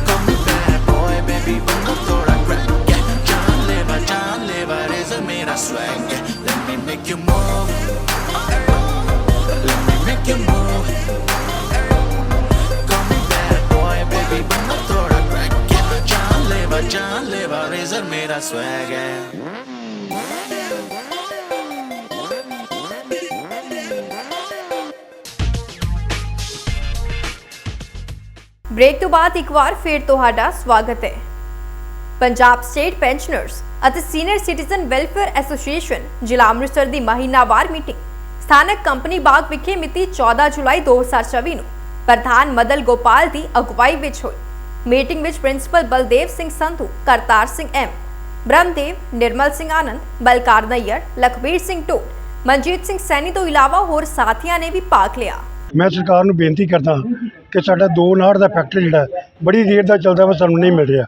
Call me bad boy, baby, one more throw I grab Yeah, John Lever, John Lever is a made of swag Yeah, let me make you move Let me make you move Call me bad boy, baby, जानलेवा जानलेवा रेजर मेरा swag है ਬ੍ਰੇਕ ਤੋਂ ਬਾਅਦ ਇੱਕ ਵਾਰ ਫਿਰ ਤੁਹਾਡਾ ਸਵਾਗਤ ਹੈ ਪੰਜਾਬ ਸਟੇਟ ਪੈਨਸ਼ਨਰਸ ਅਤੇ ਸੀਨੀਅਰ ਸਿਟੀਜ਼ਨ ਵੈਲਫੇਅਰ ਐਸੋਸੀਏਸ਼ਨ ਜ਼ਿਲ੍ਹਾ ਅੰਮ੍ਰਿਤਸਰ ਦੀ ਮਹੀਨਾਵਾਰ ਮੀਟਿੰਗ ਸਥਾਨਕ ਕੰਪਨੀ ਬਾਗ ਵਿਖੇ ਮਿਤੀ 14 ਜੁਲਾਈ 2024 ਨੂੰ ਪ੍ਰਧਾਨ ਮਦਲ ਗੋਪਾਲ ਦੀ ਅਗਵਾਈ ਵਿੱਚ ਹੋਈ ਮੀਟਿੰਗ ਵਿੱਚ ਪ੍ਰਿੰਸੀਪਲ ਬਲਦੇਵ ਸਿੰਘ ਸੰਧੂ, ਕਰਤਾਰ ਸਿੰਘ ਐਮ, ਬ੍ਰਹਮਦੇਵ, ਨਿਰਮਲ ਸਿੰਘ ਆਨੰਦ, ਬਲਕਾਰ ਨਈਅਰ, ਲਖਬੀਰ ਸਿੰਘ ਟੋਟ ਮਨਜੀਤ ਸਿੰਘ ਸੈਣੀ ਤੋਂ ਇਲਾਵਾ ਹੋਰ ਸਾਥੀਆਂ ਨੇ ਵੀ ਭਾਗ ਲਿਆ। ਮੈਂ ਸਰਕਾਰ ਨੂੰ ਬੇਨਤੀ ਕਰਦਾ ਕਿ ਸਾਡਾ ਦੋ ਨਾੜ ਦਾ ਫੈਕਟਰੀ ਜਿਹੜਾ ਬੜੀ ਦੇਰ ਦਾ ਚੱਲਦਾ ਵਾ, ਸਾਨੂੰ ਨਹੀਂ ਮਿਲ ਰਿਹਾ।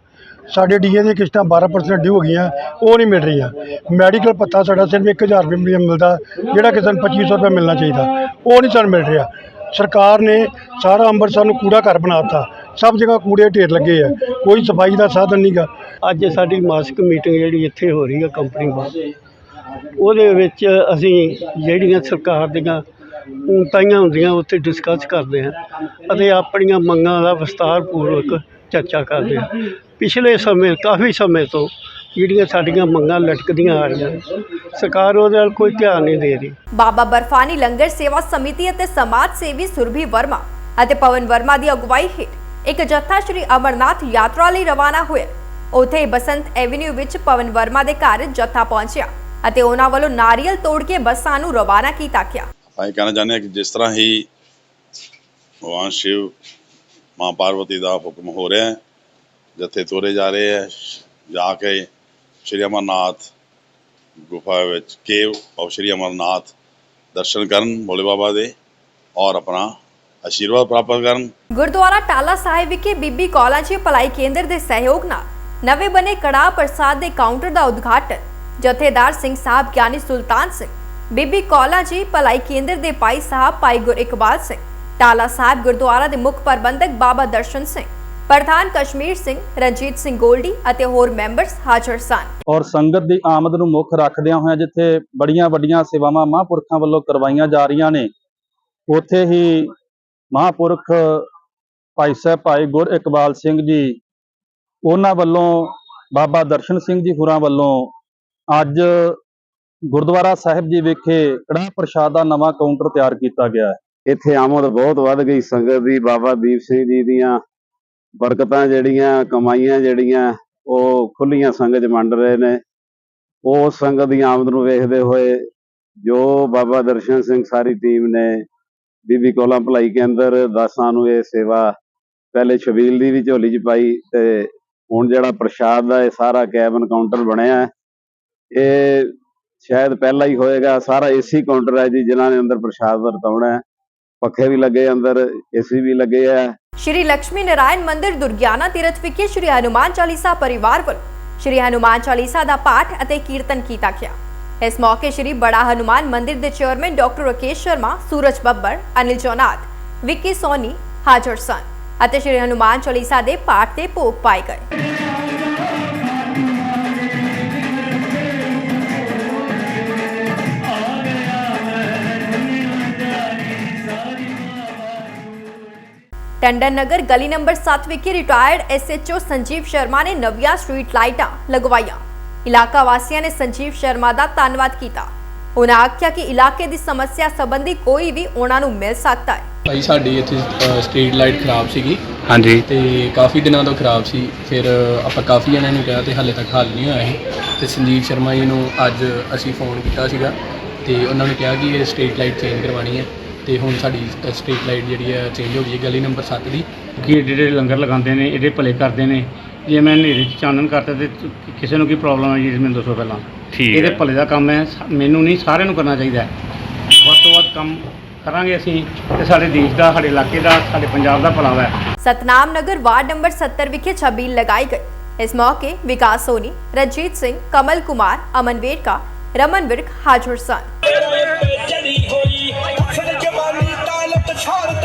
ਸਾਡੇ ਡੀਏ ਦੀਆਂ ਕਿਸ਼ਤਾਂ 12% ਡਿਊ ਹੋ ਗਈਆਂ, ਉਹ ਨਹੀਂ ਮਿਲ ਰਹੀਆਂ। ਮੈਡੀਕਲ ਭੱਤਾ ਸਾਡਾ ਸਿਰਫ 1000 ਰੁਪਏ ਮਿਲਦਾ, ਜਿਹੜਾ ਕਿ ਸਾਨੂੰ 2500 ਰੁਪਏ ਮਿਲਣਾ ਚਾਹੀਦਾ, ਉਹ ਨਹੀਂ ਸਾਨੂੰ ਮਿਲ ਰਿਹਾ। ਸਰਕਾਰ ਨੇ ਸਾਰਾ ਅੰਮ੍ਰਿਤਸਰ ਨੂੰ ਕੂੜਾ ਘਰ ਬਣਾਤਾ ਸਭ ਜਗ੍ਹਾ ਕੂੜੇ ਢੇਰ ਲੱਗੇ ਆ ਕੋਈ ਸਫ਼ਾਈ ਦਾ ਸਾਧਨ ਨਹੀਂਗਾ ਅੱਜ ਸਾਡੀ ਮਾਸਿਕ ਮੀਟਿੰਗ ਜਿਹੜੀ ਇੱਥੇ ਹੋ ਰਹੀ ਹੈ ਕੰਪਨੀ ਬਾਅਦ ਉਹਦੇ ਵਿੱਚ ਅਸੀਂ ਜਿਹੜੀਆਂ ਸਰਕਾਰ ਦੀਆਂ ਊਂਤਾਈਆਂ ਹੁੰਦੀਆਂ ਉੱਥੇ ਡਿਸਕਸ ਕਰਦੇ ਹਾਂ ਅਤੇ ਆਪਣੀਆਂ ਮੰਗਾਂ ਦਾ ਵਿਸਤਾਰ ਪੂਰਵਕ ਚਰਚਾ ਕਰਦੇ ਹਾਂ ਪਿਛਲੇ ਸਮੇਂ ਕਾਫੀ ਸਮੇਂ ਤੋਂ ਜਿਹੜੀਆਂ ਸਾਡੀਆਂ ਮੰਗਾਂ ਲਟਕਦੀਆਂ ਆ ਰਹੀਆਂ ਸਰਕਾਰ ਉਹਦੇ ਵੱਲ ਕੋਈ ਧਿਆਨ ਨਹੀਂ ਦੇ ਰਹੀ। ਬਾਬਾ ਬਰਫਾਨੀ ਲੰਗਰ ਸੇਵਾ ਸਮਿਤੀ ਅਤੇ ਸਮਾਜ ਸੇਵੀ ਸੁਰਭੀ ਵਰਮਾ ਅਤੇ ਪਵਨ ਵਰਮਾ ਦੀ ਅਗਵਾਈ ਹੇਠ ਇੱਕ ਜੱਥਾ ਸ਼੍ਰੀ ਅਮਰਨਾਥ ਯਾਤਰਾ ਲਈ ਰਵਾਨਾ ਹੋਇਆ ਉਥੇ ਬਸੰਤ ਐਵਨਿਊ ਵਿੱਚ ਪਵਨ ਵਰਮਾ ਦੇ ਘਰ ਜੱਥਾ ਪਹੁੰਚਿਆ ਅਤੇ ਉਹਨਾਂ ਵੱਲੋਂ ਨਾਰੀਅਲ ਤੋੜ ਕੇ ਬੱਸਾਂ ਨੂੰ ਰਵਾਨਾ ਕੀਤਾ ਗਿਆ। ਅਸੀਂ ਕਹਿਣਾ ਚਾਹੁੰਦੇ ਹਾਂ ਕਿ ਜਿਸ ਤਰ੍ਹਾਂ ਹੀ ਭਗਵਾਨ ਸ਼ਿਵ ਮਾਂ ਪਾਰਵਤੀ ਦਾ ਹੁਕਮ ਹੋ ਰਿਹਾ ਹੈ, ਜੱਥੇ ਤੋਰੇ ਜਾ ਰਹੇ ਹੈ, ਜਾ ਕੇ ਸ਼੍ਰੀ ਅਮਰਨਾਥ ਗੁਫਾ ਵਿੱਚ ਕੇਵ ਔਰ ਸ਼੍ਰੀ ਅਮਰਨਾਥ ਦਰਸ਼ਨ ਕਰਨ ਭੋਲੇ ਬਾਬਾ ਦੇ ਔਰ ਆਪਣਾ ਆਸ਼ੀਰਵਾਦ ਪ੍ਰਾਪਤ ਕਰਨ। ਗੁਰਦੁਆਰਾ ਟਾਲਾ ਸਾਹਿਬ ਵਿਖੇ ਬੀਬੀ ਕੌਲਾਂ ਭਲਾਈ ਕੇਂਦਰ ਦੇ ਸਹਿਯੋਗ ਨਾਲ ਨਵੇਂ ਬਣੇ ਕੜਾਹ ਪ੍ਰਸਾਦ ਦੇ ਕਾਊਂਟਰ ਦਾ ਉਦਘਾਟਨ। ਜਥੇਦਾਰ ਸਿੰਘ ਸਾਹਿਬ, ਗਿਆਨੀ ਸੁਲਤਾਨ ਸਿੰਘ, ਬੀਬੀ ਕੌਲਾਂ ਭਲਾਈ ਕੇਂਦਰ ਦੇ ਭਾਈ ਸਾਹਿਬ, ਭਾਈ ਗੁਰ ਇਕਬਾਲ ਸਿੰਘ, ਟਾਲਾ ਸਾਹਿਬ ਗੁਰਦੁਆਰਾ ਦੇ ਮੁੱਖ ਪ੍ਰਬੰਧਕ ਬਾਬਾ ਦਰਸ਼ਨ ਸਿੰਘ, ਪ੍ਰਧਾਨ ਕਸ਼ਮੀਰ ਸਿੰਘ, ਰਣਜੀਤ ਸਿੰਘ ਗੋਲਡੀ ਅਤੇ ਹੋਰ ਮੈਂਬਰਸ ਹਾਜ਼ਰ ਸਨ। ਔਰ ਸੰਗਤ ਦੀ ਆਮਦ ਨੂੰ ਮੁੱਖ ਰੱਖਦਿਆਂ ਹੋਇਆਂ ਜਿੱਥੇ ਬੜੀਆਂ ਵੱਡੀਆਂ ਸੇਵਾਵਾਂ ਮਹਾਂਪੁਰਖਾਂ ਵੱਲੋਂ ਕਰਵਾਈਆਂ ਜਾ ਰਹੀਆਂ ਨੇ, ਉੱਥੇ ਹੀ ਮਹਾਂਪੁਰਖ ਭਾਈ ਸਾਹਿਬ, ਭਾਈ ਗੁਰ ਇਕਬਾਲ ਸਿੰਘ ਜੀ, ਉਹਨਾਂ ਵੱਲੋਂ, ਬਾਬਾ ਦਰਸ਼ਨ ਸਿੰਘ ਜੀ ਹੁਰਾਂ ਵੱਲੋਂ ਅੱਜ ਗੁਰਦੁਆਰਾ ਸਾਹਿਬ ਜੀ ਵਿਖੇ ਕੜਾਹ ਪ੍ਰਸ਼ਾਦ ਦਾ ਨਵਾਂ ਕਾਊਂਟਰ ਤਿਆਰ ਕੀਤਾ ਗਿਆ ਹੈ। ਇੱਥੇ ਆਮਦ ਬਹੁਤ ਵੱਧ ਗਈ ਸੰਗਤ ਦੀ, ਬਾਬਾ ਦੀਪ ਸਿੰਘ ਜੀ ਦੀਆਂ ਬਰਕਤਾਂ ਜਿਹੜੀਆਂ, ਕਮਾਈਆਂ ਜਿਹੜੀਆਂ, ਉਹ ਖੁੱਲੀਆਂ ਸੰਗਤ 'ਚ ਵੰਡ ਰਹੇ ਨੇ। ਉਹ ਸੰਗਤ ਦੀ ਆਮਦ ਨੂੰ ਵੇਖਦੇ ਹੋਏ ਜੋ ਬਾਬਾ ਦਰਸ਼ਨ ਸਿੰਘ ਸਾਰੀ ਟੀਮ ਨੇ, ਬੀਬੀ ਕੋਲਾਂ ਭਲਾਈ ਕੇਂਦਰ, ਦਾਸਾਂ ਨੂੰ ਇਹ ਸੇਵਾ ਪਹਿਲੇ ਛਬੀਲ ਦੀ ਵੀ ਝੋਲੀ 'ਚ ਪਾਈ ਤੇ ਹੁਣ ਜਿਹੜਾ ਪ੍ਰਸ਼ਾਦ ਦਾ ਇਹ ਸਾਰਾ ਕੈਬਨ ਕਾਊਂਟਰ ਬਣਿਆ ਇਹ ਸ਼ਾਇਦ ਪਹਿਲਾ ਹੀ ਹੋਏਗਾ, ਸਾਰਾ ਏਸੀ ਕਾਊਂਟਰ ਹੈ ਜੀ, ਜਿਨ੍ਹਾਂ ਨੇ ਅੰਦਰ ਪ੍ਰਸ਼ਾਦ ਵਰਤਾਉਣਾ ਹੈ। ਪੱਖੇ ਵੀ ਲੱਗੇ ਅੰਦਰ, ਏਸੀ ਵੀ ਲੱਗੇ ਹੈ ਸ਼੍ਰੀ ਲక్ష్ਮੀ ਨਾਰਾਇਣ ਮੰਦਿਰ, ਦੁਰਗਿਆਨਾ ਤੀਰਥ ਵਿਖੇ ਸ਼੍ਰੀ ਹਨੂਮਾਨ ਚਾਲੀਸਾ ਪਰਿਵਾਰ ਵੱਲੋਂ ਸ਼੍ਰੀ ਹਨੂਮਾਨ ਚਾਲੀਸਾ ਦਾ ਪਾਠ ਅਤੇ ਕੀਰਤਨ ਕੀਤਾ ਗਿਆ। ਇਸ ਮੌਕੇ ਸ਼੍ਰੀ ਬੜਾ ਹਨੂਮਾਨ ਮੰਦਿਰ ਦੇ ਚੇਅਰਮੈਨ ਡਾਕਟਰ ਰਕੇਸ਼ ਸ਼ਰਮਾ, ਸੂਰਜ ਬੱਬਰ, ਅਨਿਲ ਜੋਨਾਥ, ਵਿੱਕੀ ਸੋਨੀ ਹਾਜ਼ਰ ਸਨ। ਅਤੇ ਸ਼੍ਰੀ ਹਨੂਮਾਨ ਚਾਲੀਸਾ ਦੇ ਪਾਠ ਤੇ ਭੋਗ ਪਾਏ ਗਏ। ਟੰਡਨ ਨਗਰ ਗਲੀ ਨੰਬਰ 7 ਵਿਖੇ ਰਿਟਾਇਰਡ ਐਸਐਚਓ ਸੰਜੀਵ ਸ਼ਰਮਾ ਨੇ ਨਵੀਆਂ ਸਟਰੀਟ ਲਾਈਟਾਂ ਲਗਵਾਈਆਂ। ਇਲਾਕਾ ਵਾਸੀਆਂ ਨੇ ਸੰਜੀਵ ਸ਼ਰਮਾ ਦਾ ਧੰਨਵਾਦ ਕੀਤਾ। ਉਹਨਾਂ ਆਖਿਆ ਕਿ ਇਲਾਕੇ ਦੀ ਸਮੱਸਿਆ ਸੰਬੰਧੀ ਕੋਈ ਵੀ ਉਹਨਾਂ ਨੂੰ ਮਿਲ ਸਕਦਾ ਹੈ। ਭਾਈ ਸਾਡੀ ਇੱਥੇ ਸਟਰੀਟ ਲਾਈਟ ਖਰਾਬ ਸੀਗੀ। ਹਾਂਜੀ। ਤੇ ਕਾਫੀ ਦਿਨਾਂ ਤੋਂ ਖਰਾਬ ਸੀ। ਫਿਰ ਆਪਾਂ ਕਾਫੀ ਜਣਿਆਂ ਨੂੰ ਕਿਹਾ ਤੇ ਹਾਲੇ ਤੱਕ ਹੱਲ ਨਹੀਂ ਹੋਇਆ ਸੀ ਤੇ ਸੰਜੀਵ ਸ਼ਰਮਾ ਜੀ ਨੂੰ ਅੱਜ ਅਸੀਂ ਫੋਨ ਕੀਤਾ ਸੀਗਾ ਤੇ ਉਹਨਾਂ ਨੇ ਕਿਹਾ ਕਿ ਇਹ ਸਟਰੀਟ ਲਾਈਟ ਚੇਂਜ ਕਰਵਾਉਣੀ ਹੈ। ਤੇ ਹੁਣ ਸਾਡੀ ਸਟਰੀਟ ਲਾਈਟ ਜਿਹੜੀ ਹੈ ਚੇਂਜ ਹੋ ਗਈ ਹੈ ਗਲੀ ਨੰਬਰ 7 ਦੀ। ਕਿ ਜਿਹੜੇ ਲੰਗਰ ਲਗਾਉਂਦੇ ਨੇ ਇਹਦੇ ਭਲੇ ਕਰਦੇ ਨੇ। ਜੇ ਮੈਂ ਹਨੇਰੇ 'ਚ ਚਾਨਣ ਕਰਤਾ ਤੇ ਕਿਸੇ ਨੂੰ ਕੀ ਪ੍ਰੋਬਲਮ ਹੈ ਜੀ ਮੈਨੂੰ ਦੱਸੋ ਪਹਿਲਾਂ। ਠੀਕ ਇਹਦੇ ਹੈ। ਭਲੇ ਦਾ ਕੰਮ ਹੈ। ਸਾ- ਮੈਨੂੰ ਨਹੀਂ ਸਾਰਿਆਂ ਨੂੰ ਕਰਨਾ ਚਾਹੀਦਾ ਹੈ। ਵੱਧ ਤੋਂ ਵੱਧ ਕੰਮ ਕਰਾਂਗੇ ਅਸੀਂ ਤੇ ਸਾਡੇ ਦੇਸ਼ ਦਾ ਸਾਡੇ ਇਲਾਕੇ ਦਾ ਸਾਡੇ ਪੰਜਾਬ ਦਾ ਭਲਾ ਹੈ ਸਤਨਾਮ ਨਗਰ ਵਾਰਡ ਨੰਬਰ 70 ਵਿਖੇ ਛਬੀਲ ਲਗਾਈ ਗਈ। ਇਸ ਮੌਕੇ ਵਿਕਾਸ ਸੋਨੀ ਰਣਜੀਤ ਸਿੰਘ ਕਮਲ ਕੁਮਾਰ ਅਮਨ ਵੇਰਕਾ ਰਮਨ ਵਿਰਕ ਹਾਜ਼ਰ ਸਨ। ਚੜੀ ਹੋਈ ਫਿਰ ਜਵਾਨੀ ਤਾਲਤ ਸ਼ਾਰਤ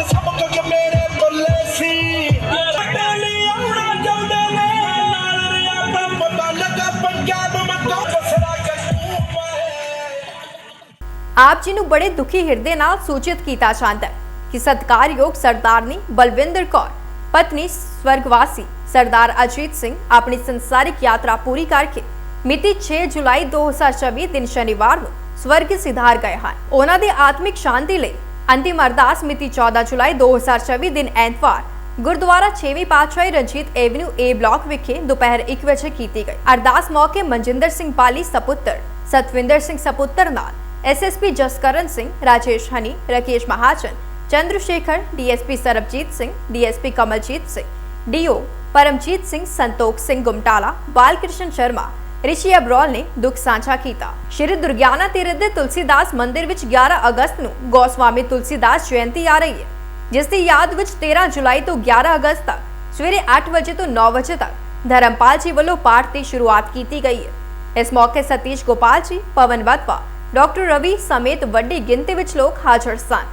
ਆਪ ਜੀ ਨੂੰ ਬੜੇ ਦੁਖੀ ਹਿਰਦੇ ਨਾਲ ਸੂਚਿਤ ਕੀਤਾ ਜਾਂਦਾ ਹੈ ਕਿ ਸਤਕਾਰਯੋਗ ਸਰਦਾਰਨੀ ਬਲਵਿੰਦਰ ਕੌਰ, ਪਤਨੀ ਸਵਰਗਵਾਸੀ ਸਰਦਾਰ ਅਜੀਤ ਸਿੰਘ ਆਪਣੀ ਸੰਸਾਰਿਕ ਯਾਤਰਾ ਪੂਰੀ ਕਰਕੇ ਮਿਤੀ 6 ਜੁਲਾਈ 2024 ਦਿਨ ਸ਼ਨੀਵਾਰ ਨੂੰ ਸਵਰਗ ਸਿਧਾਰ ਗਏ ਹਨ। ਉਹਨਾਂ ਦੀ ਆਤਮਿਕ ਸ਼ਾਂਤੀ ਲਈ ਅੰਤਿਮ ਅਰਦਾਸ ਮਿਤੀ 14 ਜੁਲਾਈ 2024 ਦਿਨ ਐਤਵਾਰ ਗੁਰਦੁਆਰਾ 6ਵੀਂ ਪਾਤਸ਼ਾਹੀ ਰਣਜੀਤ ਐਵਨਿਊ ਏ ਬਲਾਕ ਵਿਖੇ ਦੁਪਹਿਰ 1 ਵਜੇ ਕੀਤੀ ਗਈ। ਅਰਦਾਸ ਮੌਕੇ ਮਨਜਿੰਦਰ ਸਿੰਘ ਪਾਲੀ ਸਪੁੱਤਰ, ਸਤਵਿੰਦਰ ਸਿੰਘ ਸਪੁੱਤਰ ਨਾਲ SSP Jaskaran Singh Rajesh Honey Rakesh Mahajan Chandrashekhar DSP Sarabjit Singh DSP Kamaljit Singh D O Paramjit Singh Santokh Singh Gumtala Balkrishan Sharma Rishi Abrol ਨੇ ਦੁੱਖ ਸਾਂਝਾ ਕੀਤਾ। ਸ਼੍ਰੀ ਦੁਰਗਿਆਨਾ ਤੀਰਥ ਦੇ ਤੁਲਸੀਦਾਸ ਮੰਦਿਰ ਵਿੱਚ 11 ਅਗਸਤ ਨੂੰ ਗੋਸਵਾਮੀ ਤੁਲਸੀਦਾਸ ਜਯੰਤੀ ਆ ਰਹੀ ਹੈ, ਜਿਸ ਦੀ ਯਾਦ ਵਿੱਚ 13 ਜੁਲਾਈ ਤੋਂ 11 ਅਗਸਤ ਤੱਕ, ਸਵੇਰੇ 8 ਵਜੇ ਤੋਂ 9 ਵਜੇ ਤੱਕ ਧਰਮਪਾਲ ਜੀ ਵੱਲੋਂ ਪਾਠ ਦੀ ਸ਼ੁਰੂਆਤ ਕੀਤੀ ਗਈ ਹੈ। ਇਸ ਮੌਕੇ ਸਤੀਸ਼ ਗੋਪਾਲ ਜੀ, ਪਵਨ ਵਤਵਾ ਡਾਕਟਰ ਰਵੀ ਸਮੇਤ ਵੱਡੀ ਗਿਣਤੀ ਵਿੱਚ ਲੋਕ ਹਾਜ਼ਰ ਸਨ।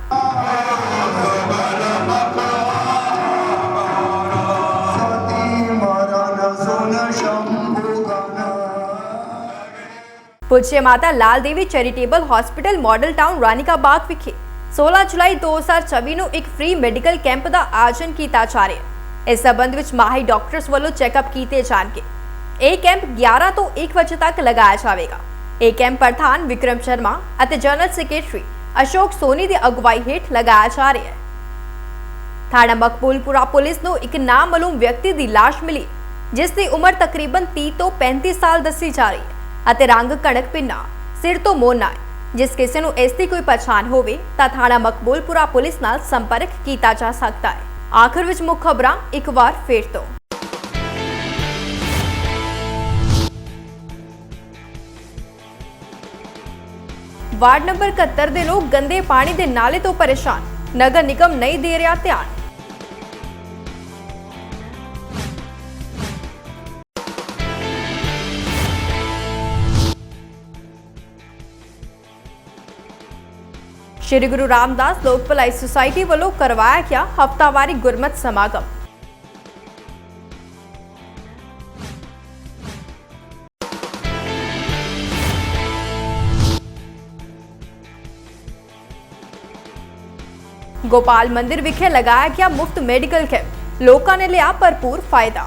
ਪੁੱਜੇ Mata Lal Devi charitable hospital model town Ranika Bagh ਵਿਖੇ 16 ਜੁਲਾਈ 2024 ਨੂੰ ਇੱਕ ਫ੍ਰੀ ਮੈਡੀਕਲ ਕੈਂਪ ਦਾ ਆਯੋਜਨ ਕੀਤਾ ਜਾ ਰਿਹਾ ਹੈ। ਇਸ ਸਬੰਧ ਵਿੱਚ ਮਾਹਿਰ ਡਾਕਟਰਸ ਵੱਲੋਂ ਚੈੱਕਅਪ ਕੀਤੇ ਜਾਣਗੇ। ਇਹ ਕੈਂਪ 11 ਤੋਂ 1 ਵਜੇ ਤੱਕ ਲਗਾਇਆ ਜਾਵੇਗਾ। ਇਹ ਪ੍ਰਧਾਨ ਵਿਕਰਮ ਸ਼ਰਮਾ ਅਤੇ ਜਨਰਲ ਸੈਕਟਰੀ ਅਸ਼ੋਕ ਸੋਨੀ ਦੀ ਅਗਵਾਈ ਹੇਠ ਲਗਾਇਆ ਜਾ ਰਿਹਾ ਹੈ। ਥਾਣਾ ਮਕਬੂਲਪੁਰਾ ਪੁਲਿਸ ਨੂੰ ਇੱਕ ਨਾਮਾਲੂਮ ਵਿਅਕਤੀ ਦੀ ਲਾਸ਼ ਮਿਲੀ, ਜਿਸ ਦੀ ਉਮਰ ਤਕਰੀਬਨ 30 ਤੋਂ 35 ਸਾਲ ਦੱਸੀ ਜਾ ਰਹੀ ਹੈ ਅਤੇ ਰੰਗ ਕਣਕ ਪਿੰਨਾ, ਸਿਰ ਤੋਂ ਮੋਨਾ ਹੈ। ਜਿਸ ਕਿਸੇ ਨੂੰ ਇਸ ਦੀ ਕੋਈ ਪਛਾਣ ਹੋਵੇ ਤਾਂ ਥਾਣਾ ਮਕਬੂਲਪੁਰਾ ਪੁਲਿਸ ਨਾਲ ਸੰਪਰਕ ਕੀਤਾ ਜਾ ਸਕਦਾ ਹੈ। ਆਖਰ ਵਿੱਚ ਮੁੱਖ ਖਬਰਾਂ ਇੱਕ ਵਾਰ ਫੇਰ ਤੋਂ। ਵਾਰਡ ਨੰਬਰ 71 ਦੇ ਲੋਕ ਗੰਦੇ ਪਾਣੀ ਦੇ ਨਾਲੇ ਤੋਂ ਪਰੇਸ਼ਾਨ। ਨਗਰ ਨਿਗਮ ਨਹੀਂ ਦੇ ਰਿਹਾ ਧਿਆਨ। ਸ਼੍ਰੀ ਗੁਰੂ ਰਾਮਦਾਸ ਲੋਕ ਭਲਾਈ ਸੁਸਾਇਟੀ ਵੱਲੋਂ ਕਰਵਾਇਆ ਗਿਆ ਹਫਤਾਵਾਰੀ ਗੁਰਮਤ ਸਮਾਗਮ। ਗੋਪਾਲ ਮੰਦਿਰ ਵਿਖੇ ਲਗਾਇਆ ਗਿਆ ਮੁਫਤ ਮੈਡੀਕਲ ਕੈਂਪ। ਲੋਕਾਂ ਨੇ ਲਿਆ ਭਰਪੂਰ ਫਾਇਦਾ।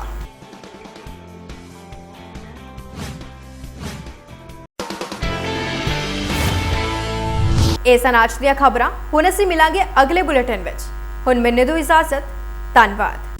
ਇਹ ਸਨ ਅੱਜ ਦੀਆਂ ਖਬਰਾਂ। ਹੁਣ ਅਸੀਂ ਮਿਲਾਂਗੇ ਅਗਲੇ ਬੁਲੇਟਿਨ ਵਿੱਚ। ਹੁਣ ਮੈਨੂੰ ਦਿਓ ਇਜਾਜ਼ਤ। ਧੰਨਵਾਦ।